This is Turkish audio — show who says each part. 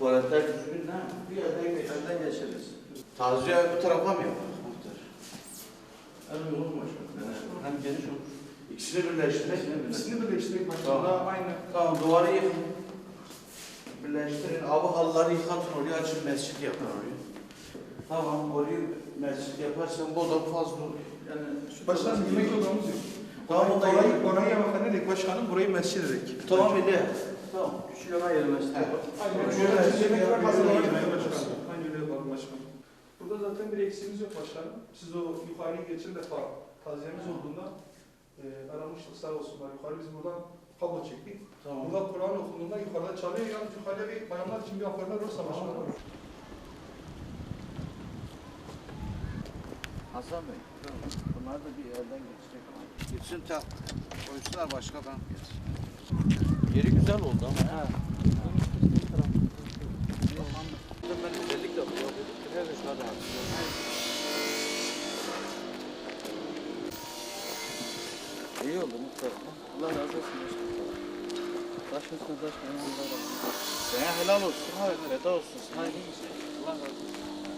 Speaker 1: Tuvaletler düzgün ha. Bir yerden elden geçeriz. Taziye bu tarafa mı yapalım muhtar? Hem yolun başkanım. Hem geniş olur. İkisini birleştirmek.
Speaker 2: İkisini birleştirmek başkanım.
Speaker 1: Tamam.
Speaker 2: Aynı.
Speaker 1: Tamam duvarı yıkın. Birleştirin. Abi halıları yıkatın oraya açın mescit yapın oraya. Tamam orayı mescit yaparsan bu da fazla olur. Yani
Speaker 2: Başkanım yemek odamız yok.
Speaker 1: Tamam
Speaker 2: orayı,
Speaker 1: iyi.
Speaker 2: orayı yemekhane dedik başkanım, burayı mescid dedik.
Speaker 1: Tamam de. Tamam.
Speaker 2: Öyle yapalım başkanım. Burada zaten bir eksiğimiz yok başkanım. Siz o yukarıyı geçen defa taziyemiz olduğunda e, aramıştık sağ olsunlar. Yukarı biz buradan kablo çektik.
Speaker 1: Tamam.
Speaker 2: Burada Kur'an okunduğunda yukarıda çalıyor. Yalnız yukarıda bir bayanlar için bir hoparlör olursa başkanım.
Speaker 1: Hasan Bey, bunlar da bir yerden geçecek ama. Gitsin ta koysunlar başka ben geçsin. Yeri güzel oldu ama. Ha. Ben özellikle İyi oldu muhtar. Allah razı olsun. Taş üstüne taş Allah razı olsun. Sana helal olsun. Hayır, feda olsun. Sana iyi şey. Allah razı olsun.